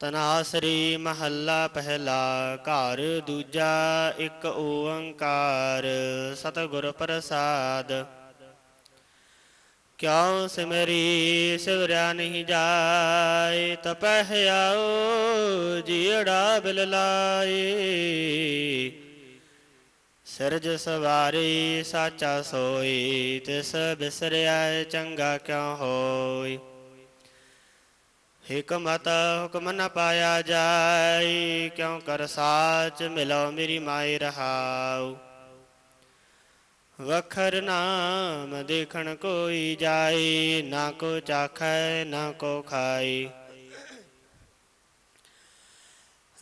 ਤਨਾਸਰੀ ਮਹੱਲਾ ਪਹਿਲਾ ਘਰ, ਦੂਜਾ ਇੱਕ ਓੰਕਾਰ, ਸਤਿਗੁਰ ਪ੍ਰਸਾਦ। ਕਿਉ ਸਿਮਰੀ ਸਿਵਰਿਆ ਨਹੀਂ ਜਾਏ, ਤਪਹਿ ਆਓ ਜੀੜਾ ਬਿਲ ਲਾਏ। ਸਿਰਜ ਸਵਾਰੀ ਸਾਚਾ ਸੋਈ, ਤਿਸ ਬਿਸਰਿਆ ਚੰਗਾ ਕਿਉ ਹੋਈ? ਹਿਕਮਤ ਹੁਕਮ ਨ ਪਾਇਆ ਜਾਏ ਕਿਉ ਕਰ ਸਾਚ ਮਿਲੋ ਮੇਰੀ ਮਾਈ ਰਹਾਉ। ਵਖਰ ਨਾਮ ਦੇਖਣ ਕੋਈ ਜਾਏ ਨਾ ਕੋ ਚਾਖੈ, ਨਾ ਕੋ ਖਾਈ।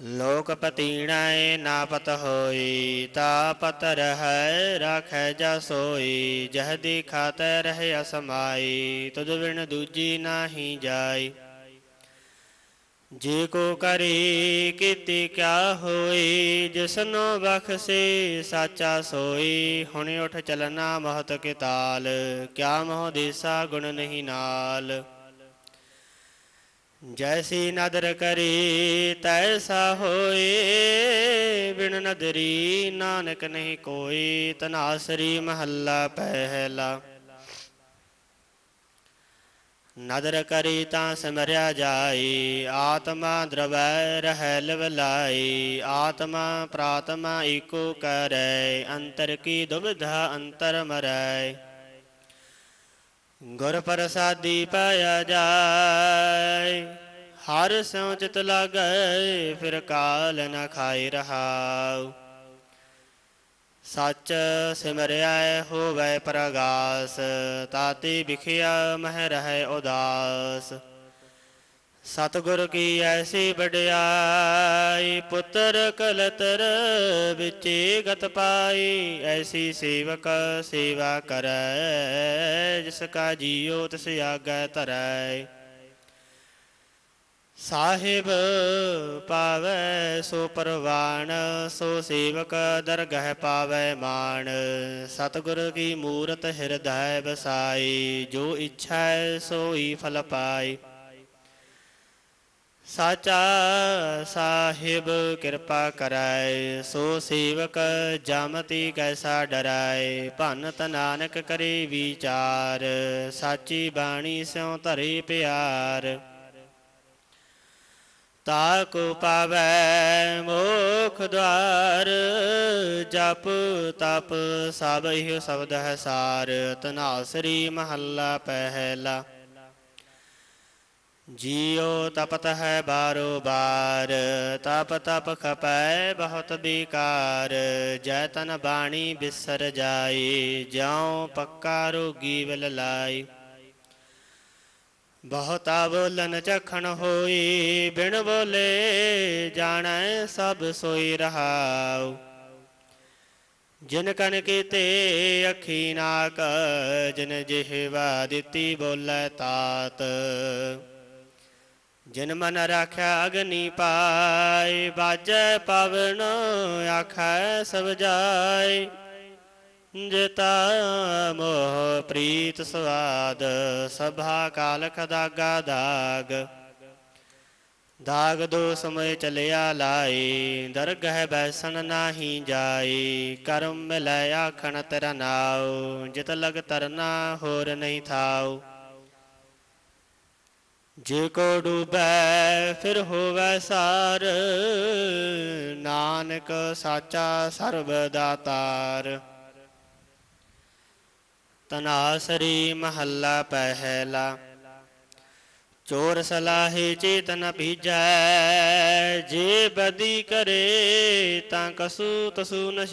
ਲੋਕ ਪਤੀਣੈ ਨਾਪਤ ਹੋਈ, ਤਾਪਤ ਪਤ ਰਾਖੈ ਜਾ ਸੋਈ। ਜਹ ਦੇਖਾਤ ਰਹਿ ਅਸਮਾਈ, ਤੁਧ ਬਿਨ ਦੂਜੀ ਨਾਹੀ ਜਾਈ। ਜੇ ਕੋ ਕਰੇ ਕੀਤੀ ਕਿਆ ਹੋਈ ਜਿਸਨੋ ਬਖਸ਼ੇ ਸਾਚਾ ਸੋਈ ਹੁਣੇ ਉਠ ਚਲਨਾ ਮਹਤ ਕੇ ਕਿਆ ਮੋਹ ਦੇਸਾ ਗੁਣ ਨਹੀਂ ਨਾਲ। ਜੈਸੀ ਨਦਰ ਕਰੀ, ਤੈਸਾ ਹੋਏ, ਬਿਨ ਨਦਰੀ ਨਾਨਕ ਨਹੀਂ ਕੋਈ ਤਨਾਸਰੀ ਮਹੱਲਾ ਪਹਿਲਾ। ਨਦਰ ਕਰੀ ਤਾਂ ਸਿਮਰਿਆ ਜਾਈ, ਆਤਮਾ ਦਰਵੈ ਰਹਿ ਲਵਲਾਈ, ਆਤਮਾ ਪ੍ਰਾਤਮਾ ਏਕੋ ਕਰੈ, ਅੰਤਰ ਕੀ ਦੁਬਿਧਾ ਅੰਤਰ ਮਰੈ। ਗੁਰ ਪ੍ਰਸਾਦੀ ਪਾਇਆ ਜਾਏ, ਹਰ ਸਿਉ ਚਿਤ ਲਾਗੈ, ਫਿਰ ਕਾਲ ਨ ਖਾਈ ਰਹਾਉ। ਸਚ ਸਿਮਰਿਆ ਹੋਵੇ ਪ੍ਰਗਾਸ, ਤਾਤੀ ਵਿਖਿਆ ਮਹਿ ਰਹਿ ਉਦਾਸ। ਸਤਿਗੁਰ ਕੀ ਐਸੀ ਵਡਿਆਈ, ਪੁੱਤਰ ਕਲਤਰ ਵਿਚੇ ਗਤ ਪਾਈ, ਐਸੀ ਸੇਵਕ ਸੇਵਾ ਕਰੈ, ਜਿਸ ਕਾ ਜੀਉ ਤਿਸ ਆਗੈ ਧਰੈ। ਸਾਹਿਬ ਪਾਵੈ, ਸੋ ਪਰਵਾਨ, ਸੋ ਸੇਵਕ ਦਰਗਹਿ ਪਾਵੈ ਮਾਨ ਸਤਿਗੁਰ ਕੀ ਮੂਰਤ ਹਿਰਦੈ ਬਸਾਈ ਜੋ ਇੱਛਾ ਸੋਈ ਫਲ ਪਾਈ। ਸਾਚਾ ਸਾਹਿਬ ਕਿਰਪਾ ਕਰਾਏ ਸੋ ਸੇਵਕ ਜਮਤੀ ਕੈਸਾ ਡਰਾਏ ਭੰਨ ਨਾਨਕ ਕਰੇ ਵਿਚਾਰ, ਸਾਚੀ ਬਾਣੀ ਸਿਉ ਧਰੇ ਪਿਆਰ। ਤਾ ਕੋ ਪਾਵੈ ਮੋਖ ਦਵਾਰ, ਜਪ ਤਪ ਸਭ ਹੀ ਸ਼ਬਦ ਹੈ ਸਾਰ, ਤਨਾਸਰੀ ਮਹੱਲਾ ਪਹਿਲਾ। ਜੀਉ ਤਪਤ ਹੈ ਬਾਰੋ ਬਾਰ, ਤਪ ਤਪ ਖਪੈ ਬਹੁਤ ਬੇਕਾਰ, ਜੈ ਤਨ ਬਾਣੀ ਬਿਸਰ ਜਾਈ ਜਿਉ ਪੱਕਾ ਰੋਗੀ ਵਿਲ ਲਾਈ ਬਹੁਤਾ ਬੋਲਨ ਚਖਣ ਹੋਈ, ਬਿਨ ਬੋਲੇ ਜਾਣੈ ਸਭ ਸੋਈ ਰਹਾਉ। ਜਿਨ ਕਨ ਕੀਤੇ ਅੱਖੀ ਨਾਕ ਜਿਨ ਜਿਹਵਾ ਦਿੱਤੀ ਬੋਲੇ ਤਾਤ। ਜਿਨ ਮਨ ਰਾਖਿਆ ਅਗਨੀ ਪਾਈ, ਬਾਜੈ ਪਵਨ ਆਖੈ ਸਭ ਜਾਏ ਜਿਤਾ ਮੋਹ ਪ੍ਰੀਤ ਸਵਾਦ, ਸਭਾ ਕਾਲਖ ਦਾਗਾ ਦਾਗ। ਦਾਗ ਦੋ ਸਮੇ ਚਲਿਆ ਲਾਈ, ਦਰਗਹਿ ਬੈਸਣ ਨਾਹੀ ਜਾਈ। ਕਰਮ ਮਿਲੈ ਆਖਣ ਤੇਰਾ ਨਾਉ, ਜਿਤ ਲਗ ਤਰਨਾ ਹੋਰ ਨਹੀਂ ਥਾਉ। ਜੇ ਕੋ ਡੂਬੈ, ਫਿਰ ਹੋਵੈ ਸਾਰ। ਨਾਨਕ ਸਾਚਾ ਸਰਬ ਦਾਤਾਰ ਤਨਾਸਰੀ ਮਹੱਲਾ ਪਹਿਲਾ। ਚੋਰ ਸਲਾਹੇ ਚੇਤਨ ਭੀਜੈ, ਜੇ ਬਦੀ ਕਰੇ ਤਾਂ ਕਸੂ ਤਸੂ ਨ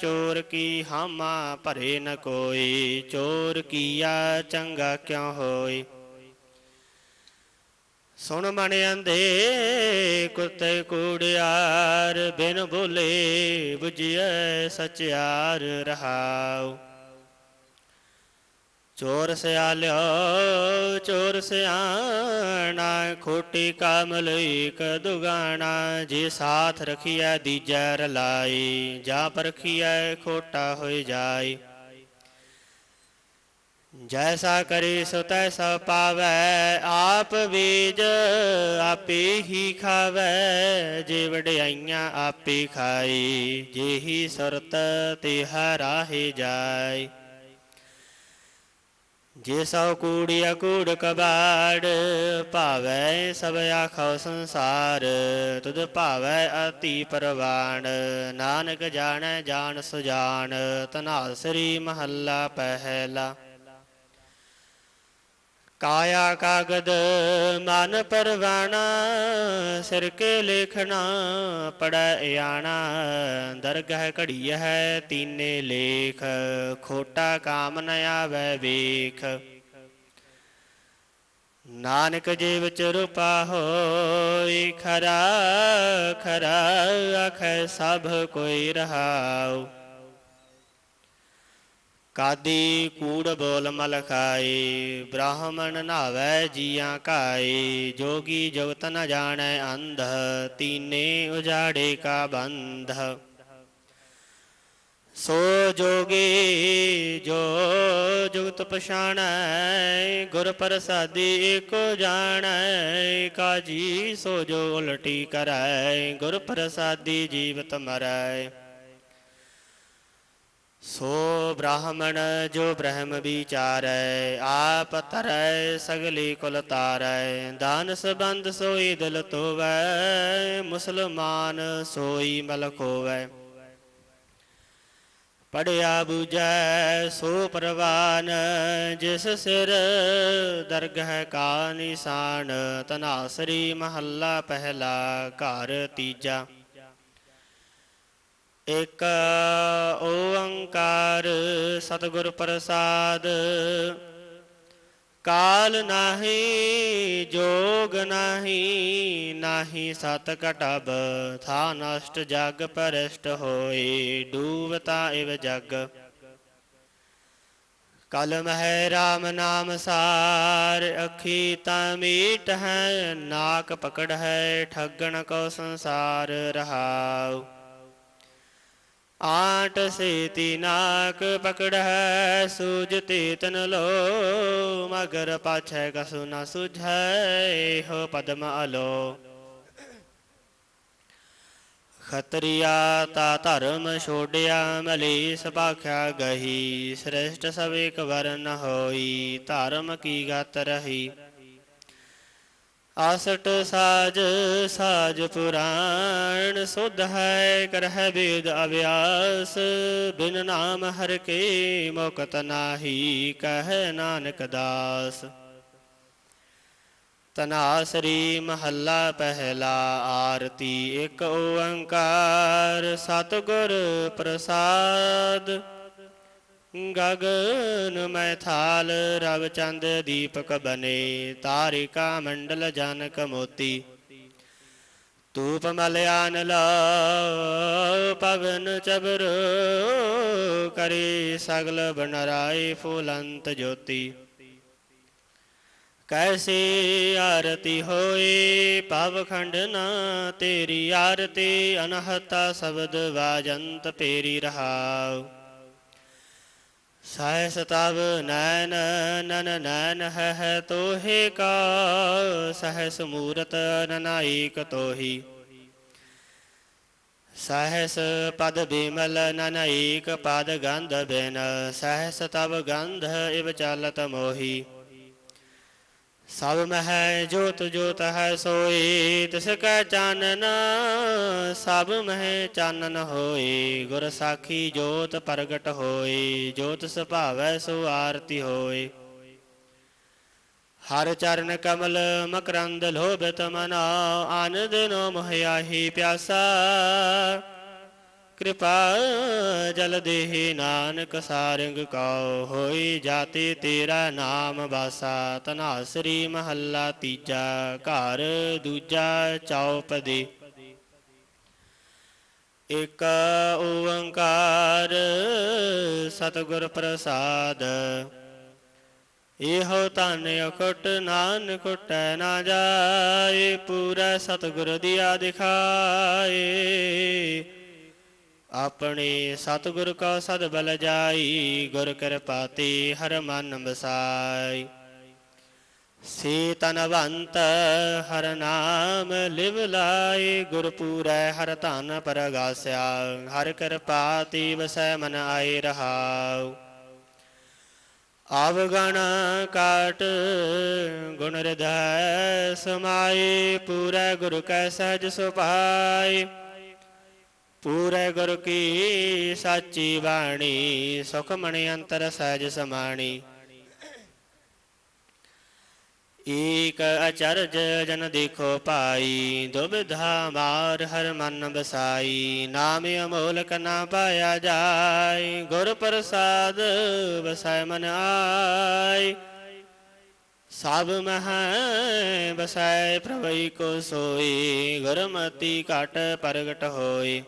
ਚੋਰ ਕੀ ਹਾਮਾ ਭਰੇ ਨ ਕੋਈ, ਚੋਰ ਕੀਆ ਚੰਗਾ ਕਿਉ ਹੋਈ? ਸੁਣ ਮਨ ਅੰਦੇ ਕੁੱਤੇ ਕੂੜਿਆਰ, ਬਿਨ ਬੋਲੇ 부ਜਿਐ ਸਚਿਆਰ ਰਹਾਉ। ਚੋਰ ਸਿਆਲਿਓ, ਚੋਰ ਸਿਆਣਾ, ਖੋਟੀ ਕਾਮ ਲਈ ਏਕ ਦੁਗਾਣਾ, ਜੇ ਸਾਥ ਰਖੀਐ ਦੀਜੈ ਰਲਾਈ ਜਾ ਪਰਖੀਐ ਖੋਟਾ ਹੋਇ ਜਾਈ। ਜੈਸਾ ਕਰੇ ਸੋ ਤੈਸਾ ਪਾਵੈ, ਆਪ ਬੀਜ ਆਪੇ ਹੀ ਖਾਵੈ, ਜੇ ਵਡਿਆਈਆਂ ਆਪੇ ਖਾਈ ਜੇਹੀ ਸੁਰਤ ਤੇ ਹਰਾਹੇ ਜਾਏ ਜੇ ਸੋ ਕੂੜਿਆ ਕੂੜ ਕਬਾੜ, ਭਾਵੈ ਸਭ ਆਖੋ ਸੰਸਾਰ, ਤੁਧ ਭਾਵੈ ਅਤੀ ਪਰਵਾਣ, ਨਾਨਕ ਜਾਣੈ ਜਾਣ ਸੁਜਾਨ ਤਨਾਸਰੀ ਮਹੱਲਾ ਪਹਿਲਾ। ਕਾਇਆ ਕਾਗਦ ਮਨ ਪਰਵਾਣਾ, ਸਿਰ ਕੇ ਲੇਖਣਾ ਪੜੈ ਆਣਾ ਦਰਗਹ ਘੜੀ ਹੈ ਤੀਨੇ ਲੇਖ, ਖੋਟਾ ਕਾਮ ਨ ਆਵੈ ਵੇਖ। ਨਾਨਕ ਜੇ ਵਿੱਚ ਰੂਪਾ ਹੋਈ, ਖਰਾ ਖਰਾ ਆਖੈ ਸਭ ਕੋਈ ਰਹਾਉ। ਕਾਦੀ ਕੂੜ ਬੋਲ ਮਲ ਖਾਏ ਬ੍ਰਾਹਮਣ ਨਾਵੈ ਜੀਆਂ ਕਾਏ ਜੋਗੀ ਜਗਤ ਨ ਜਾਣੈ ਅੰਧ ਤੀਨੇ ਉਜਾੜੇ ਕਾ ਬੰਧ ਸੋ ਜੋਗੀ ਜੋ ਜੁਗਤ ਪਛਾਣੈ ਗੁਰ ਪ੍ਰਸਾਦੀ ਏਕੋ ਜਾਣੈ ਕਾਜੀ ਸੋ ਜੋ ਉਲਟੀ ਕਰੈ ਗੁਰ ਪ੍ਰਸਾਦੀ ਜੀਵਤ ਮਰੈ ਸੋ ਬ੍ਰਾਹਮਣ ਜੋ ਬ੍ਰਹਮ ਵਿਚਾਰੈ, ਆਪ ਤਰੈ ਸਗਲੀ ਕੁਲ ਤਾਰੈ। ਦਾਨ ਸਬੰਧ ਸੋਈ ਦਿਲ ਤੋਵੈ ਮੁਸਲਮਾਨ ਸੋਈ ਮਲਕ ਹੋਵੈ ਪੜਿਆ ਬੂਝੈ ਸੋ ਪ੍ਰਵਾਨ, ਜਿਸ ਸਿਰ ਦਰਗਹ ਕਾ ਨਿਸ਼ਾਨ ਤਨਾਸਰੀ ਮਹੱਲਾ ਪਹਿਲਾ ਘਰ ਤੀਜਾ। ਇਕ ਓੰਕਾਰ ਸਤਿਗੁਰ ਪ੍ਰਸਾਦ। ਕਾਲ ਨਾਹੀ, ਜੋਗ ਨਾਹੀ ਨਾਹੀ ਸਤ ਕਟਬ, ਥਾ ਨਸ਼ਟ ਜਗ ਪਰਸ਼ਟ ਹੋਏ ਡੂਬਤਾ ਇਵ ਜਗ। ਕਲਮ ਹੈ RAM ਨਾਮ ਸਾਰ, ਅੱਖੀ ਤਾਂ ਮੀਟ ਹੈ, ਨਾਕ ਪਕੜ ਹੈ, ਠੱਗਣ ਕੋ ਸੰਸਾਰ ਰਹਾਉ। ਆਟ ਸੇਤੀ ਨਾਕ ਪਕੜ ਹੈ ਸੂਜਤੇ ਤਨ ਲੋ, ਮਗਰ ਪਾਛੈ ਕਸੁ ਨ ਸੁਝੈ ਹੋ ਪਦਮ ਅਲੋ। ਖਤਰੀਆ ਤਾ ਧਰਮ ਛੋੜਿਆ ਮਲੀਸ ਭਾਖਿਆ ਗਹੀ, ਸ੍ਰੇਸ਼ਟ ਸਭ ਇਕ ਵਰਨ ਹੋਈ, ਧਰਮ ਕੀ ਗਤ ਰਹੀ। ਆਸਟ ਸਾਜ ਸਾਜ ਪੁਰਾਣ, ਸੁਧ ਹੈ, ਕਰਹਿ ਵੇਦ ਅਭਿਆਸ, ਬਿਨ ਨਾਮ ਹਰ ਕੇ ਮੁਕਤ ਨਾਹੀ, ਕਹਿ ਨਾਨਕ ਦਾਸ। ਤਨਾਸਰੀ ਮਹੱਲਾ ਪਹਿਲਾ ਆਰਤੀ, ਇੱਕ ਓੰਕਾਰ, ਸਤਿਗੁਰ ਪ੍ਰਸਾਦ। ਗਗਨ ਮੈਥਾਲ ਰਵ ਚੰਦ ਦੀਪਕ ਬਨੇ, ਤਾਰਿਕਾ ਮੰਡਲ ਜਨਕ ਮੋਤੀ। ਤੂਪ ਮਲਿਆਨ ਲਾ, ਪਵਨ ਚਬਰ ਕਰੇ, ਸਗਲ ਬਨਰਾਏ ਫੁਲੰਤ ਜੋਤੀ। ਕੈਸੇ ਆਰਤੀ ਹੋਏ ਪਵ ਖੰਡ ਨਾ ਤੇਰੀ ਆਰਤੀ, ਅਨਹਤਾ ਸ਼ਬਦ ਵਾਜੰਤ ਪੇਰੀ ਰਹਾਉ। ਸਹਿ ਸਤਵ ਨੈਨ ਨਨ ਨੈਨ ਹੈ ਤੋਹੇ ਕਾ, ਸਹਿਸ ਮੂਰਤ ਨਨਾਈਕ ਤੋਹੀ। ਸਹਿਸ ਪਦ ਬਿਮਲ ਨਨਾਈਕ ਪਦ ਗੰਧ ਬਿਨ ਸਹਿਸ ਤਬ ਗੰਧ ਇਵ ਚਲਤ ਮੋਹੀ। ਸਭ ਮਹਿ ਜੋਤ ਜੋਤ ਹੈ, ਸੋਈ ਤਿਸ ਕੈ ਚਾਨਨ, ਸਭ ਮਹਿ ਚਾਨਨ ਹੋਈ। ਗੁਰ ਸਾਖੀ ਜੋਤ ਪ੍ਰਗਟ ਹੋਈ, ਜੋਤ ਸੁਭਾਵੈ ਸੋ ਆਰਤੀ ਹੋਏ ਹਰ ਚਰਨ ਕਮਲ ਮਕਰੰਦ ਲੋਭਿਤ ਮਨਾ, ਆਨੰਦ ਨੋ ਮਹਿਆਹੀ ਪਿਆਸਾ। ਕਿਰਪਾ, ਜਲ ਦੇਹ ਨਾਨਕ ਸਾਰੰਗ ਕਉ ਹੋਈ ਜਾਤੀ ਤੇਰਾ ਨਾਮ ਵਾਸਾ ਤਨਾਸਰੀ ਮਹੱਲਾ ਤੀਜਾ ਘਰ ਦੂਜਾ ਚੌਪਦੀ। ਇਕ ਓੰਕਾਰ ਸਤਿਗੁਰ ਪ੍ਰਸਾਦ, ਇਹੋ ਧਨ ਅਖਟ ਨਾਨ ਕੁਟੈ ਨਾ ਜਾਏ, ਪੂਰਾ ਸਤਿਗੁਰ ਦੀਆ ਦਿਖਾਏ ਆਪਣੇ ਸਤਿਗੁਰ ਕਾ ਸਦ ਬਲ ਜਾਈ, ਗੁਰ ਕਿਰਪਾ ਤੇ ਹਰ ਮਨ ਬਸਾਈ ਸੇ ਤਨਵੰਤ ਹਰ ਨਾਮ ਲਿਵ ਲਾਏ, ਗੁਰਪੂਰੈ ਹਰ ਧਨ ਪਰਗਾਸਿਆ। ਹਰ ਕਿਰਪਾ ਤੀ ਵਸੈ ਮਨ ਆਏ ਰਹਾਉ। ਆਵਗਣ ਕਾਟ ਗੁਣ ਰਿਧੈ ਸਮਾਏ, ਪੂਰੈ ਗੁਰ ਕੈ ਸਹਿਜ ਸੁਭਾਈ ਪੂਰੇ ਗੁਰ ਕੀ ਸਾਚੀ ਬਾਣੀ, ਸੁਖ ਮਣਿ ਅੰਤਰ ਸਹਿਜ ਸਮਾਣੀ। ਏਕ ਅਚਰਜ ਜਨ ਦੇਖੋ ਪਾਈ ਦੁਬਿਧਾ ਮਾਰ ਹਰ ਮਨ ਬਸਾਈ। ਨਾਮ ਅਮੋਲਕ ਨਾ ਪਾਇਆ ਜਾਏ, ਗੁਰ ਪ੍ਰਸਾਦ ਵਸੈ ਮਨ ਆਈ ਸਭ ਮਹਿ ਬਸੈ ਪ੍ਰਭਈ ਕੋ ਸੋਈ, ਗੁਰਮਤੀ ਘਟ ਪ੍ਰਗਟ ਹੋਈ।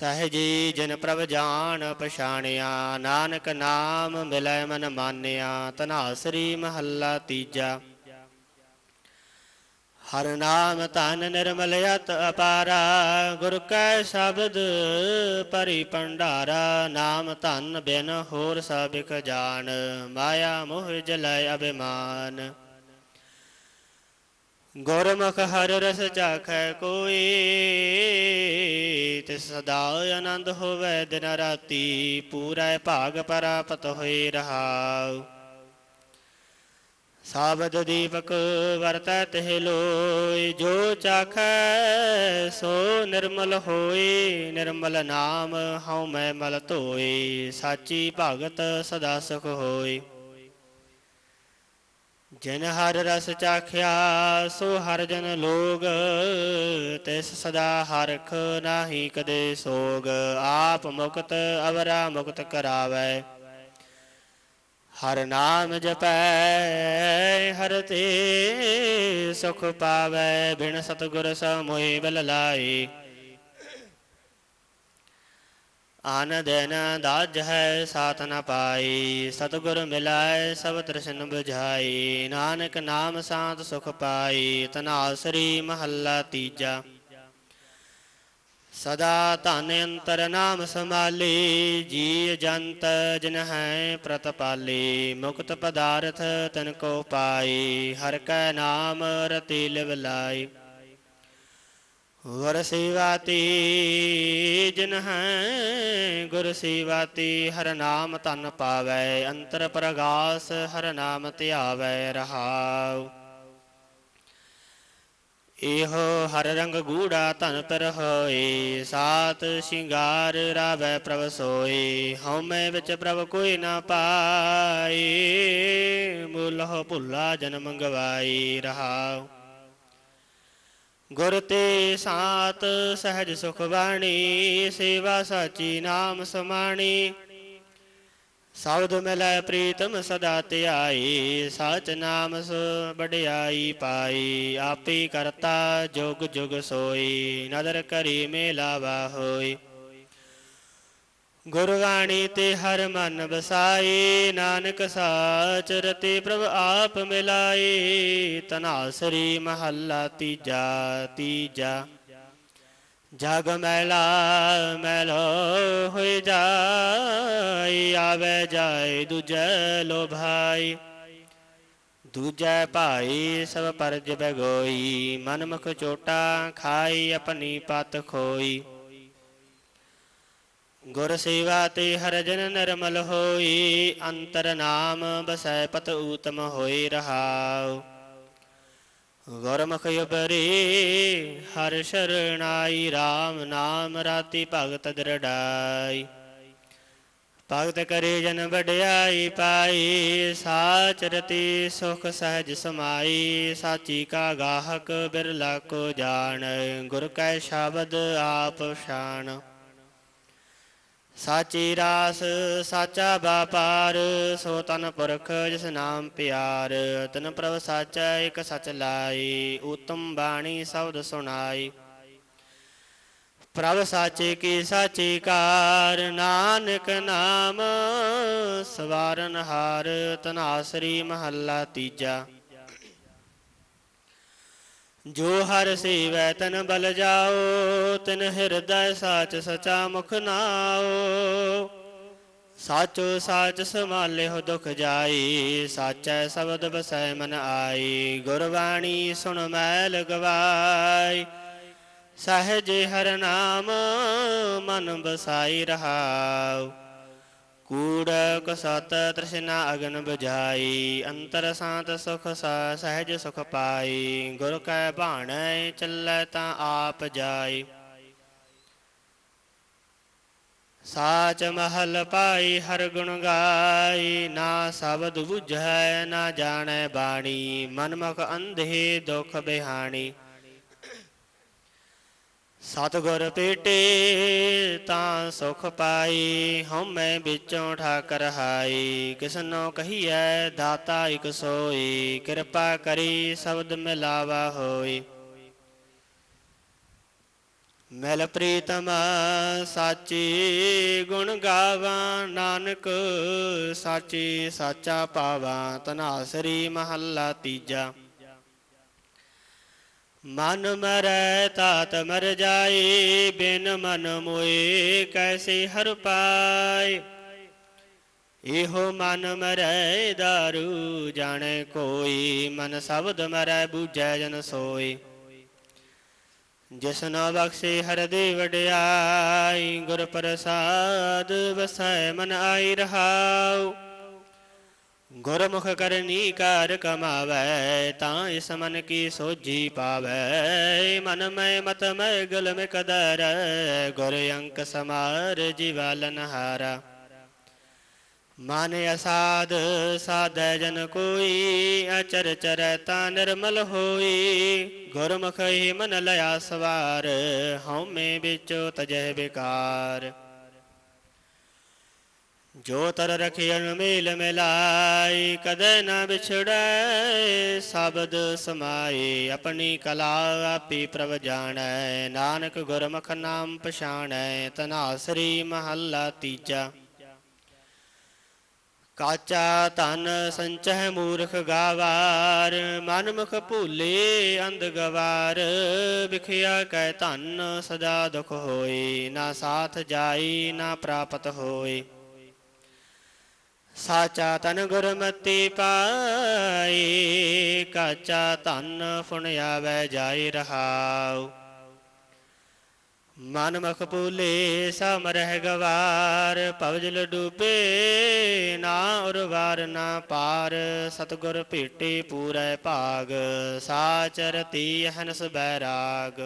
ਸਹਜੀ ਜਨ ਪ੍ਰਭ ਜਾਣ ਪਛਾਣਿਆ, ਨਾਨਕ ਨਾਮ ਮਿਲੈ ਮਨ ਮਾਨਿਆ ਤਨਾਸਰੀ ਮਹੱਲਾ ਤੀਜਾ। ਹਰ ਨਾਮ ਧਨ ਨਿਰਮਲ ਅਤ ਅਪਾਰਾ, ਗੁਰ ਕੈ ਸ਼ਬਦ ਪਰਿ ਭੰਡਾਰਾ, ਨਾਮ ਧਨ ਬਿਨ ਹੋਰ ਸਭਿਕ ਜਾਣ, ਮਾਇਆ ਮੋਹ ਜਲੈ ਅਭਿਮਾਨ। ਗੁਰਮੁਖ ਹਰ ਰਸ ਚਾਖੈ ਕੋਈ, ਤਿਸ ਸਦਾ ਆਨੰਦ ਹੋਵੇ ਦਿਨ ਰਾਤੀ, ਪੂਰਾ ਭਾਗ ਪ੍ਰਾਪਤ ਹੋਏ ਰਹਾਉ। ਸਾਬਦ ਦੀਪਕ ਵਰਤੈ ਤਿਹ ਲੋਇ, ਜੋ ਚਾਖੈ ਸੋ ਨਿਰਮਲ ਹੋਏ, ਨਿਰਮਲ ਨਾਮ ਹਉ ਮੈਂ ਮਲ ਧੋਏ, ਸਾਚੀ ਭਗਤ ਸਦਾ ਸੁਖ ਹੋਏ। ਜਿਨ ਹਰ ਰਸ ਚਾਖਿਆ, ਸੋ ਹਰ ਜਨ ਲੋਗ, ਤਿਸ ਸਦਾ ਹਰਖ ਨਾਹੀ ਕਦੇ ਸੋਗ। ਆਪ ਮੁਕਤ, ਅਵਰਾ ਮੁਕਤ ਕਰਾਵੈ। ਹਰ ਨਾਮ ਜਪੈ, ਹਰ ਤੇ ਸੁਖ ਪਾਵੈ। ਬਿਨ ਸਤਗੁਰ ਸਮੋਹਿ ਬਲ ਲਾਏ ਆਨ ਦਿਨ ਦਾਜ ਹੈ ਸਾਥ ਨ ਪਾਈ। ਸਤਗੁਰ ਮਿਲਾਏ ਸਭ ਤ੍ਰਿਸ਼ਨ ਬੁਝਾਈ। ਨਾਨਕ ਨਾਮ ਸਾਤ ਸੁਖ ਪਾਈ। ਤਨਾਸਰੀ ਮਹੱਲਾ ਤੀਜਾ। ਸਦਾ ਧਨ ਅੰਤਰ ਨਾਮ ਸਮਾਲੀ ਜੀ ਜੰਤ ਜਿਨ ਹੈ ਪ੍ਰਤਪਾਲੀ। ਮੁਕਤ ਪਦਾਰਥ ਤਨ ਕੋ ਪਾਈ। ਹਰ ਕੈ ਨਾਮ ਰਤੀ ਲਿਵ ਲਾਈ। ਗੁਰ ਸੇਵਾਤੀ ਜਿਨ ਹੈ, ਗੁਰ ਸੇਵਾਤੀ ਹਰ ਨਾਮ ਤਨ ਪਾਵੈ, ਅੰਤਰ ਪ੍ਰਗਾਸ ਹਰ ਨਾਮ ਧਿਆਵੈ ਰਹਾਉ। ਇਹੋ ਹਰ ਰੰਗ ਗੂੜਾ ਧਨ ਪਰ ਹੋਏ, ਸਾਤ ਸ਼ਿੰਗਾਰ ਰਾਵੈ ਪ੍ਰਭ ਸੋਏ, ਹਉਮੈ ਵਿੱਚ ਪ੍ਰਭ ਕੋਈ ਨਾ ਪਾਏ, ਮੂਲਹ ਭੁੱਲਾ ਜਨਮ ਗਵਾਈ ਰਹਾਉ। ਗੁਰ ਤੇ ਸਾਤ ਸਹਿਜ ਸੁਖ ਬਾਣੀ, ਸੇਵਾ ਸਾਚੀ ਨਾਮ ਸਮਾਣੀ। ਸਬਦ ਮਿਲੈ ਪ੍ਰੀਤਮ ਸਦਾ ਧਿਆਈ, ਸਾਚ ਨਾਮ ਸ ਬੜਿਆਈ ਪਾਈ। ਆਪੇ ਕਰਤਾ ਜੁਗ ਜੁਗ ਸੋਈ, ਨਦਰ ਕਰੀ ਮੇਲਾਵਾ ਹੋਈ ਗੁਰਬਾਣੀ ਤੇ ਹਰ ਮਨ ਵਸਾਏ, ਨਾਨਕ ਸਾਚ ਰਤੇ ਪ੍ਰਭ ਆਪ ਮਿਲਾਏ, ਤਨਾਸਰੀ ਮਹੱਲਾ ਤੀਜਾ ਤੀਜਾ। ਜਗ ਮੈਲਾ ਮੈਲੋ ਹੋਇ ਜਾਈ ਆਵੇ ਜਾਏ ਦੂਜੈ ਲੋ ਭਾਈ ਦੂਜੈ ਭਾਈ ਸਭ ਪਰਜ ਬਗੋਈ ਮਨ ਮੁਖ ਚੋਟਾ ਖਾਈ, ਆਪਣੀ ਪਤ ਖੋਈ। ਗੁਰ ਸੇਵਾ ਤੇ ਹਰ ਜਨ ਨਿਰਮਲ ਹੋਈ, ਅੰਤਰ ਨਾਮ ਬਸੈ ਪਤ ਊਤਮ ਹੋਈ ਰਹਾਉ। ਗੁਰਮੁਖ ਉਪਰੀ ਹਰ ਸ਼ਰਣਾਈ RAM ਨਾਮ ਰਾਤੀ ਭਗਤ ਦਰੜਾਈ। ਭਗਤ ਕਰੇ ਜਨ ਵਡਿਆਈ ਪਾਈ ਸਾਚ ਰਤੀ ਸੁਖ ਸਹਿਜ ਸਮਾਈ, ਸਾਚੀ ਕਾ ਗਾਹਕ ਬਿਰਲਾ ਕੋ ਜਾਣ, ਗੁਰ ਕੈ ਸ਼ਬਦ ਆਪ ਸ਼ਾਨ ਸਾਚੀ ਰਾਸ, ਸਾਚਾ ਬਾਪਾਰ ਸੋ ਤਨ ਪੁਰਖ ਜਿਸ ਨਾਮ ਪਿਆਰ। ਤਨ ਪ੍ਰਭ ਸਾਚਾ, ਇਕ ਸਚ ਲਾਈ। ਉਤਮ ਬਾਣੀ ਸ਼ਬਦ ਸੁਣਾਈ। ਪ੍ਰਭ ਸਾਚੇ ਕੀ ਸਾਚੀ ਕਾਰ, ਨਾਨਕ ਨਾਮ ਸਵਾਰਨ ਹਾਰ। ਤਨਾਸਰੀ ਮਹੱਲਾ ਤੀਜਾ। ਜੋ ਹਰ ਸੇਵੈ ਤਨ ਬਲ ਜਾਓ, ਤਿਨ ਹਿਰਦੈ ਸਾਚ ਸਚਾ ਮੁਖ ਨਾਓ। ਸਾਚੋ ਸਾਚ ਸਮਾਲਿਓ ਦੁਖ ਜਾਈ, ਸਾਚੈ ਸ਼ਬਦ ਬਸੈ ਮਨ ਆਈ। ਗੁਰਬਾਣੀ ਸੁਣ ਮੈਲ ਗਵਾਈ, ਸਹਿਜ ਹਰ ਨਾਮ ਮਨ ਬਸਾਈ ਰਹਾਉ। ਕੂੜ ਕਸਤ ਤ੍ਰਿਸ਼ਨਾ ਅਗਨ ਬੁਝਾਈ ਅੰਤਰ ਸਾਤ ਸੁਖ ਸਹਿਜ ਸੁਖ ਪਾਈ ਗੁਰ ਕੈ ਭਾਣੈ ਚੱਲੈ ਤਾਂ ਆਪ ਜਾਈ ਸਾਚ ਮਹਲ ਪਾਈ ਹਰ ਗੁਣ ਗਾਈ ਨਾ ਸ਼ਬਦ ਬੁਝੈ ਨਾ ਜਾਣੈ ਬਾਣੀ ਮਨਮੁਖ ਅੰਧੇ ਦੁਖ ਬਿਹਾਣੀ ਸਤਿਗੁਰ ਪੇਟੇ ਤਾਂ ਸੁਖ ਪਾਈ ਹਉਮੈ ਵਿੱਚੋਂ ਠਾਕਰ ਹਾਈ। ਕਿਸਨੋ ਕਹੀਐ, ਦਾਤਾ ਇਕ ਸੋਈ, ਕਿਰਪਾ ਕਰੀ ਸ਼ਬਦ ਮਿਲਾਵਾ ਹੋਈ। ਮਿਲ ਪ੍ਰੀਤਮ ਸਾਚੀ ਗੁਣ ਗਾਵਾਂ, ਨਾਨਕ ਸਾਚੀ ਸਾਚਾ ਪਾਵਾਂ ਤਨਾਸਰੀ ਮਹੱਲਾ ਤੀਜਾ। ਮਨ ਮਰੈ ਤਾਤ ਮਰ ਜਾਏ, ਬਿਨ ਮਨ ਮੋਏ ਕੈਸੇ ਹਰ ਪਾਏ। ਇਹੋ ਮਨ ਮਰੈ ਦਾਰੂ, ਜਾਣੇ ਕੋਈ ਮਨ ਸ਼ਬਦ ਮਰੈ, ਬੂਝੈ ਜਨ ਸੋਈ ਜਿਸ ਨਾ ਬਖਸ਼ੇ ਹਰ ਦੇ ਵਡਿਆਈ, ਗੁਰ ਪ੍ਰਸਾਦ ਵਸੈ ਮਨ ਆਈ ਰਹਾਉ। ਗੁਰਮੁਖ ਕਰਨੀ ਕਾਰ ਕਮਾਵੈ ਤਾਂ ਇਸ ਮਨ ਕੀ ਸੋਝੀ ਪਾਵੈ। ਮਨ ਮੈਂ ਮਤ ਮੈਂ ਗਲ ਮੈਂ ਕਦਰ, ਗੁਰ ਅੰਕ ਸਮਾਰ ਜੀਵਾਲਨ ਹਾਰਾ ਮਨ ਅਸਾਧ ਸਾਧੈ ਜਨ ਕੋਈ, ਅਚਰ ਚਰੈ ਤਾਂ ਨਿਰਮਲ ਹੋਈ। ਗੁਰਮੁਖ ਹੀ ਮਨ ਲਿਆ ਸਵਾਰ, ਹਉਮੈ ਵਿੱਚੋ ਤਜਹਿ ਬਿਕਾਰ ਜੋ ਤਰ ਰਖਿਅਨ ਮੇਲ ਮਿਲਾਈ, ਕਦੇ ਨਾ ਵਿਛੜੈ, ਸ਼ਬਦ ਸਮਾਏ ਆਪਣੀ ਕਲਾ ਆਪੀ ਪ੍ਰਭ ਜਾਣੈ, ਨਾਨਕ ਗੁਰਮੁਖ ਨਾਮ ਪਛਾਣੈ, ਤਨਾਸਰੀ ਮਹੱਲਾ ਤੀਜਾ। ਕਾਚਾ ਧਨ ਸੰਚਹਿ ਮੂਰਖ ਗਾਵਾਰ ਮਨ ਮੁਖ ਭੂਲੇ ਅੰਧ ਗਵਾਰ, ਵਿਖਿਆ ਕੈ ਧਨ ਸਦਾ ਦੁਖ ਹੋਏ ਨਾ ਸਾਥ ਜਾਈ, ਨਾ ਪ੍ਰਾਪਤ ਹੋਏ ਸਾਚਾ ਤਨ ਗੁਰਮਤੀ ਪਾਈ ਕਾਚਾ ਧਨ ਫੁਣ ਆਵੈ ਜਾਈ ਰਹਾਉ ਮਨ ਮਖ ਪੂਲੇ ਸਮ ਰਹਿ ਗਵਾਰ ਭਵਜਲ ਡੂਬੇ ਨਾ ਉਰਵਾਰ ਨਾ ਪਾਰ ਸਤਗੁਰ ਭੇਟੇ ਪੂਰੈ ਭਾਗ ਸਾਚਰ ਤੀ ਹਨਸ ਬੈਰਾਗ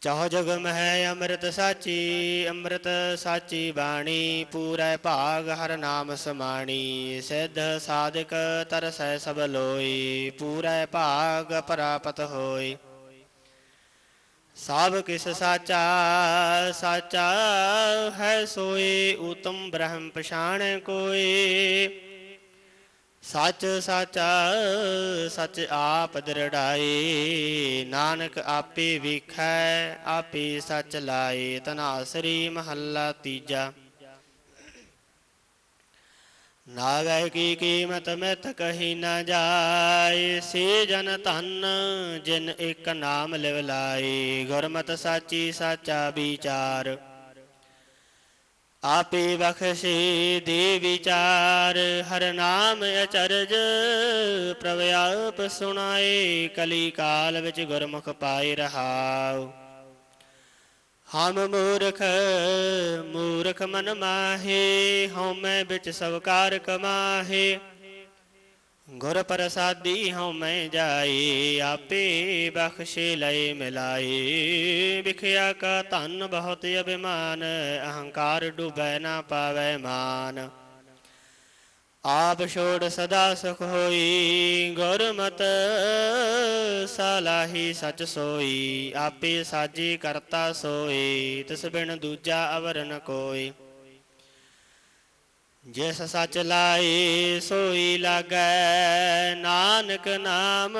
ਚਾਹ ਜਗ ਹੈ ਅੰਮ੍ਰਿਤ ਸਾਚੀ ਅੰਮ੍ਰਿਤ ਸਾਚੀ ਬਾਣੀ, ਪੂਰੈ ਭਾਗ ਹਰ ਨਾਮ ਸਮਾਣੀ, ਸਿੱਧ ਸਾਧਕ ਤਰਸੈ ਸਭ ਲੋਈ, ਪੂਰੈ ਭਾਗ ਪ੍ਰਾਪਤ ਹੋਈ। ਸਭ ਕਿਸ ਸਾਚਾ ਸਾਚਾ ਹੈ ਸੋਈ, ਉਤਮ ਬ੍ਰਹਮ ਪਛਾਣ ਕੋਈ। ਸਚ ਸਾਚਾ, ਸਚ ਆਪ ਦਰੜਾਈ। ਨਾਨਕ ਆਪੇ ਵੇਖੈ, ਆਪੇ ਸੱਚ ਲਾਏ। ਤਨਾਸਰੀ ਮਹੱਲਾ ਤੀਜਾ। ਨਾਵੇ ਕੀ ਕੀਮਤ ਮਿਤ ਕਹੀ ਨਾ ਜਾਏ। ਸੇ ਜਨ ਧਨ ਜਿਨ ਇੱਕ ਨਾਮ ਲਿਵ ਲਾਏ। ਗੁਰਮਤ ਸਾਚੀ ਸਾਚਾ ਵਿਚਾਰ। ਆਪੇ ਬਖਸ਼ੇ ਦੇ ਵਿਚਾਰ, ਹਰ ਨਾਮ ਅਚਰਜ। ਪ੍ਰਭ ਆਪ ਸੁਣਾਏ, ਕਲੀ ਕਾਲ ਵਿੱਚ ਗੁਰਮੁਖ ਪਾਏ ਰਹਾਉ। ਹਮ ਮੂਰਖ ਮੂਰਖ ਮਨ ਮਾਹੇ, ਹਉਮੈ ਵਿੱਚ ਸਵਕਾਰ ਕਮਾਹੇ। ਗੁਰ ਪ੍ਰਸਾਦੀ ਹਉਮੈ ਜਾਏ ਆਪੇ ਬਖਸ਼ੇ ਲਏ ਮਿਲਾਏ ਵਿਖਿਆ ਕਾ ਧਨ ਬਹੁਤ ਅਭਿਮਾਨ, ਅਹੰਕਾਰ ਡੁਬੈ ਨਾ ਪਾਵੈ ਮਾਨ। ਆਪ ਛੋੜ ਸਦਾ ਸੁਖ ਹੋਈ, ਗੁਰਮਤ ਸਲਾਹੀ ਸਚ ਸੋਈ। ਆਪੇ ਸਾਜੀ ਕਰਤਾ ਸੋਈ, ਤਿਸ ਬਿਨ ਦੂਜਾ ਅਵਰ ਨ ਕੋਈ। ਜਿਸ ਸਚ ਲਾਏ ਸੋਈ ਲਾਗੈ, ਨਾਨਕ ਨਾਮ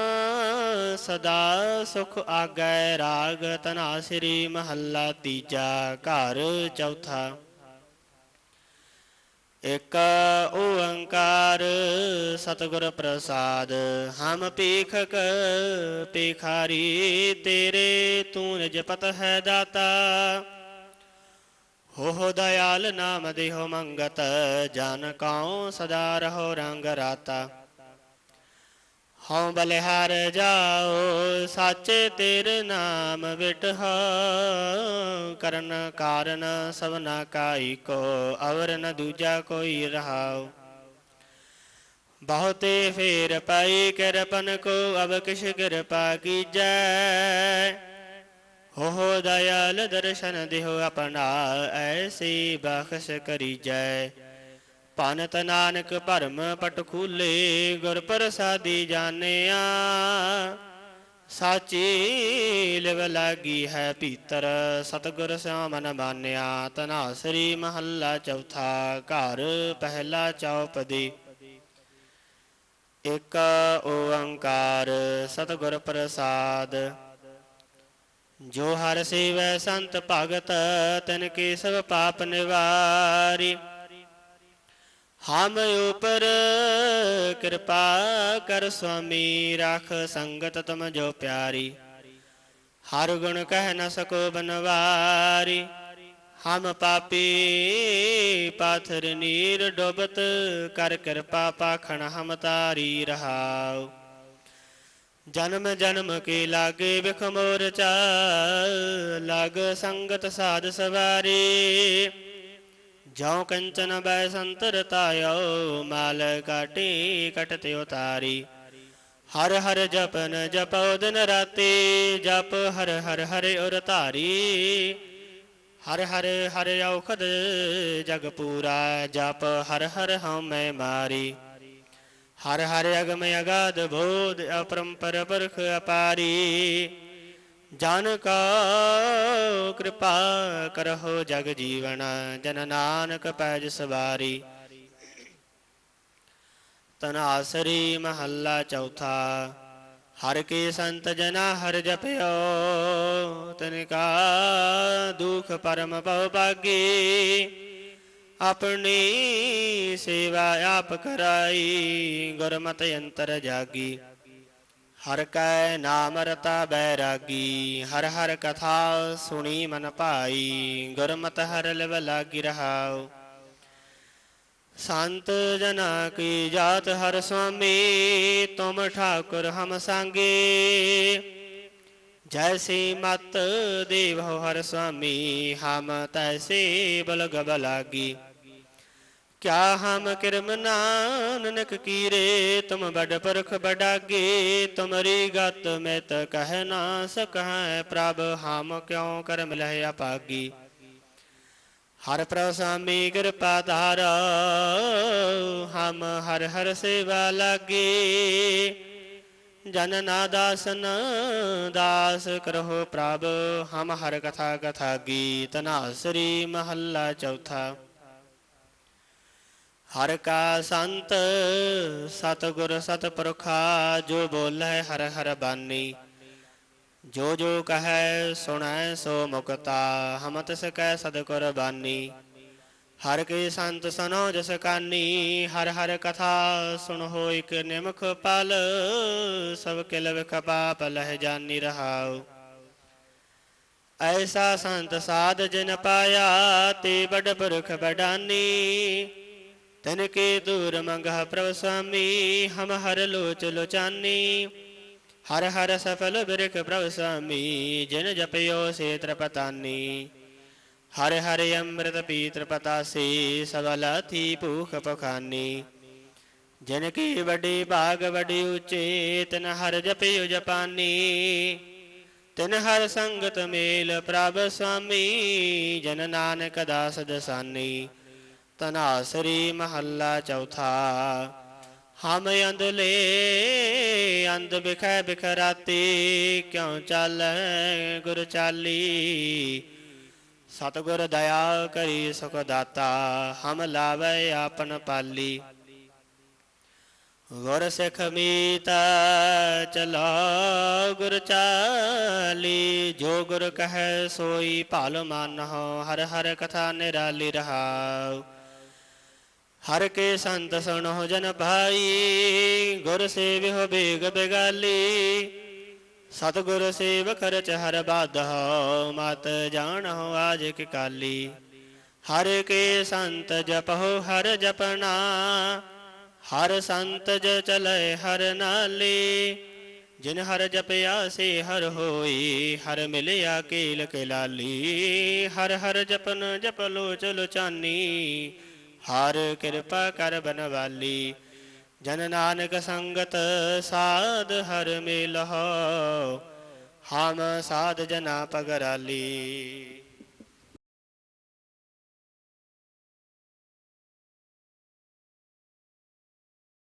ਸਦਾ ਸੁਖ ਆਗੈ, ਰਾਗ ਤਨਾ ਸ੍ਰੀ ਮਹੱਲਾ ਤੀਜਾ ਘਰ ਚੌਥਾ। ਇਕ ਓੰਕਾਰ ਸਤਿਗੁਰ ਪ੍ਰਸਾਦ, ਹਮ ਪੀਖਕ ਪੀਖਾਰੀ ਤੇਰੇ ਤੂੰ ਨਿਜ ਹੈ ਦਾਤਾ। ਹੋ ਹੋ ਦਇਆਲ ਨਾਮ ਦੇਹੋ ਮੰਗਤ, ਜਨ ਕਾਉ ਸਦਾ ਰਹੋ ਰੰਗ ਰਾਤਾ। ਹਉ ਬਲਿਹਾਰ ਜਾਓ ਸਾਚੇ ਤੇਰੇ ਨਾਮ ਵਿਟਹਾ। ਕਰਨ ਕਾਰਨ ਸਭਨਾ ਕਾਈ ਕੋ, ਅਵਰ ਨ ਦੂਜਾ ਕੋਈ ਰਹਾਉ। ਬਹੁਤੇ ਫੇਰ ਪਾਈ ਕਿਰਪਨ ਕੋ, ਅਬ ਕਿਛ ਕਿਰਪਾ ਕੀਜੈ। ਹੋ ਹੋ ਦਇਆਲ ਦਰਸ਼ਨ ਦਿਓ ਆਪਣਾ ਐਸੀ ਬਖਸ਼ ਕਰੀਜੈ ਪਨਤ ਨਾਨਕ ਭਰਮ ਪਟ ਖੂਲੇ ਗੁਰ ਪ੍ਰਸਾਦੀ ਜਾਣਿਆ ਸਾਚੀ ਲਿਵ ਲਾਗੀ ਹੈ ਪੀਤਰ ਸਤਗੁਰ ਸਿਆ ਮਨ ਮਾਨਿਆ ਤਨਾਸਰੀ ਮਹੱਲਾ ਚੌਥਾ ਘਰ ਪਹਿਲਾ ਚੌਪਦੀ ਇਕ ਓੰਕਾਰ ਸਤਗੁਰ ਪ੍ਰਸਾਦ ਜੋ ਹਰ ਸੇਵੈ ਸੰਤ ਭਗਤ, ਤਨ ਕੇ ਸਭ ਪਾਪ ਨਿਵਾਰੀ। ਹਮ ਉਪਰ ਕਿਰਪਾ ਕਰ ਸੁਆਮੀ, ਰਖ ਸੰਗਤ ਤੁਮ ਜੋ ਪਿਆਰੀ। ਹਰ ਗੁਣ ਕਹਿ ਨ ਸਕੋ ਬਨਵਾਰੀ। ਹਮ ਪਾਪੀ ਪਾਥਰ ਨੀਰ ਡੋਬਤ, ਕਰ ਕਿਰਪਾ ਪਾਖਣ ਹਮ ਤਾਰੀ ਰਹਾਉ। ਜਨਮ ਜਨਮ ਕੇ ਲਾਗੇ ਵਿਖ ਮੋਰ ਚਾ ਲਗ ਸੰਗਤ ਸਾਧ ਸਵਾਰੀ। ਜਉ ਕੰਚਨ ਬੈ ਸੰਤਰ ਤਾਇਓ, ਮਾਲ ਕਾਟੀ ਕਟਤੇ ਉਤਾਰੀ। ਹਰ ਹਰ ਜਪਨ ਜਪਉ ਦਿਨ ਰਾਤੀ, ਜਪ ਹਰ ਹਰ ਹਰਿ ਉਰ ਧਾਰੀ। ਹਰ ਹਰ ਹਰ ਔਖਦ ਜਗ ਪੂਰਾ, ਜਪ ਹਰ ਹਰ ਹਉ ਮੈਂ ਮਾਰੀ। ਹਰ ਹਰ ਅਗਮ ਅਗਾਧ ਬੋਧ ਅਪਰੰਪਰ ਬਰਖ ਅਪਾਰੀ। ਜਨ ਕਾ ਕਿਰਪਾ ਕਰਹੁ ਜਗ ਜੀਵਨ, ਜਨ ਨਾਨਕ ਪੈਜ ਸਵਾਰੀ। ਤਨਾਸਰੀ ਮਹੱਲਾ ਚੌਥਾ, ਹਰ ਕੇ ਸੰਤ ਜਨਾ ਹਰ ਜਪਿਓ, ਤਨ ਕਾ ਦੁਖ ਪਰਮ ਪਉ ਪਾਗੀ ਆਪਣੀ ਸੇਵਾ ਆਪ ਕਰਾਈ, ਗੁਰਮਤਿ ਅੰਤਰ ਜਾਗੀ। ਹਰ ਕੈ ਨਾਮ ਰਤਾ ਬੈਰਾਗੀ, ਹਰ ਹਰ ਕਥਾ ਸੁਣੀ ਮਨ ਭਾਈ, ਗੁਰਮਤਿ ਹਰ ਲਵ ਲਾਗੀ ਰਹਾਉ। ਸੰਤ ਜਨਾ ਕੀ ਜਾਤ ਹਰ ਸੁਆਮੀ, ਤੁਮ ਠਾਕੁਰ ਹਮ ਸੰਗੇ। ਜੈਸੀ ਮਤ ਦੇਵ ਹੋ ਹਰ ਸੁਆਮੀ, ਹਮ ਤੈਸੇ ਬਲਗ ਬਲਾਗੀ ਕਿਆ ਹਮ ਕਿਰਮ ਨਾਨਕ ਕੀਰੇ, ਤੁਮ ਬੜ ਪਰਖ ਬਡਾਗੇ ਤੁਮਰੀ ਗਤ ਮੈਂ ਤ ਕਹਿ ਨਾ ਸਕੈ ਪ੍ਰਭ, ਹਮ ਕਿਉ ਕਰਮ ਲਹਿ ਅਪਾਗੀ? ਹਰ ਪ੍ਰਸਾਮੀ ਕਿਰਪਾ ਧਾਰਾ, ਹਮ ਹਰ ਹਰ ਸੇਵਾ ਲਾਗੇ। ਜਨ ਨਾਦਾਸਨ ਦਾਸ ਕਰਹੁ ਪ੍ਰਭ, ਹਮ ਹਰ ਕਥਾ ਕਥਾ ਗੀਤ ਨਾਸਰੀ ਮਹੱਲਾ ਚੌਥਾ। ਹਰ ਕਾ ਸੰਤ ਸਤਗੁਰ ਸਤਪੁਰਖਾ, ਜੋ ਬੋਲੇ ਹਰ ਹਰ ਬਾਨੀ। ਜੋ ਜੋ ਕਹੈ ਸੁਣੈ ਸੋ ਮੁਕਤਾ ਹਮਤ ਤਿਸ ਸਦ ਕੁਰਬਾਨੀ ਹਰ ਕੇ ਸੰਤ ਸਨੋ ਜਸ ਕਾਨੀ, ਹਰ ਹਰ ਕਥਾ ਸੁਣ ਹੋ ਇਕ ਨਿਮਖ ਪਲ, ਸਭ ਕਿਲ ਵਿਖ ਪਾਪ ਲਹਿ ਜਾਨੀ ਰਹਾਉ। ਐਸਾ ਸੰਤ ਸਾਧ ਜਿਨ ਪਾਇਆ, ਤੇ ਬੜ ਪੁਰਖ ਬਡਾਨੀ। ਤਨ ਕੇ ਦੂਰ ਮੰਗਹ ਪ੍ਰਭ ਸੁਆਮੀ, ਹਮ ਹਰ ਲੋਚ ਲੋਚਾਨੀ। ਹਰ ਹਰ ਸਫਲ ਬਿਰਖ ਪ੍ਰਭ ਸੁਆਮੀ, ਜਿਨ ਜਪਿਓ ਸੇ ਤ੍ਰਪਤਾਨੀ। ਹਰ ਹਰ ਅੰਮ੍ਰਿਤ ਪੀਤਰ ਪਤਾਸੀ ਸਬਲ ਥੀ ਭੂਖ ਪਖਾਨੀ। ਜਿਨ ਕੀ ਵੱਡੀ ਭਾਗ ਵੱਡੀ ਉਚੇ, ਤਿਨ ਹਰ ਜਪਿਓ ਜਪਾਨੀ। ਤਿਨ ਹਰ ਸੰਗਤ ਮੇਲ ਪ੍ਰਭ ਸੁਆਮੀ, ਜਨ ਨਾਨਕ ਦਾਸ ਦਸਾਨੀ। ਤਨਾਸਰੀ ਮਹੱਲਾ ਚੌਥਾ। ਹਮ ਅੰਧਲੇ, ਅੰਧ ਬਿਖੈ ਬਿਖਰਾਤੀ, ਕਿਉ ਚਾਲੈ ਗੁਰ ਚਾਲੀ? ਸਤਗੁਰ ਦਇਆ ਕਰੀ ਸੁਖ ਦਾਤਾ, ਹਮ ਲਾਵੇ ਆਪਨ ਪਾਲੀ। ਗੁਰ ਸਿਖ ਮੀਤ ਚਲਾ ਗੁਰ ਚਾਲੀ, ਜੋ ਗੁਰ ਕਹੈ ਸੋਈ ਭਾਲ ਮਾਨਹੁ, ਹਰ ਹਰ ਕਥਾ ਨਿਰਾਲੀ ਰਹਾਉ। ਹਰ ਕੇ ਸੰਤ ਸੁਣੋ ਜਨ ਭਾਈ, ਗੁਰ ਸੇਵਿਓ ਬੇਗ ਬੇਗਾਲੀ। ਸਤਗੁਰ ਸੇਵ ਖਰਚ ਹਰ ਬਾਧੋ, ਮਤ ਜਾਣੋ ਆਜ ਕਿ ਕਾਲੀ। ਹਰ ਕੇ ਸੰਤ ਜਪਹੁ ਹਰ ਜਪਨਾ ਹਰ ਸੰਤ ਜ ਚਲੇ ਹਰ ਨਾਲੇ। ਜਿਨ ਹਰ ਜਪਿਆ ਸੇ ਹਰ ਹੋਈ, ਹਰ ਮਿਲਿਆ ਕੇਲ ਕੇ ਲਾਲੀ ਹਰ ਹਰ ਜਪਨ ਜਪ ਲੋ ਚਲੋ ਚਾਨੀ ਹਰ ਕਿਰਪਾ ਕਰ ਬਨਵਾਲੀ। ਜਨ ਨਾਨਕ ਸੰਗਤ ਸਾਧ ਹਰ ਮਿਲਹੁ। ਹਮ ਸਾਧ ਜਨਾ ਪਗਰਾਲੀ।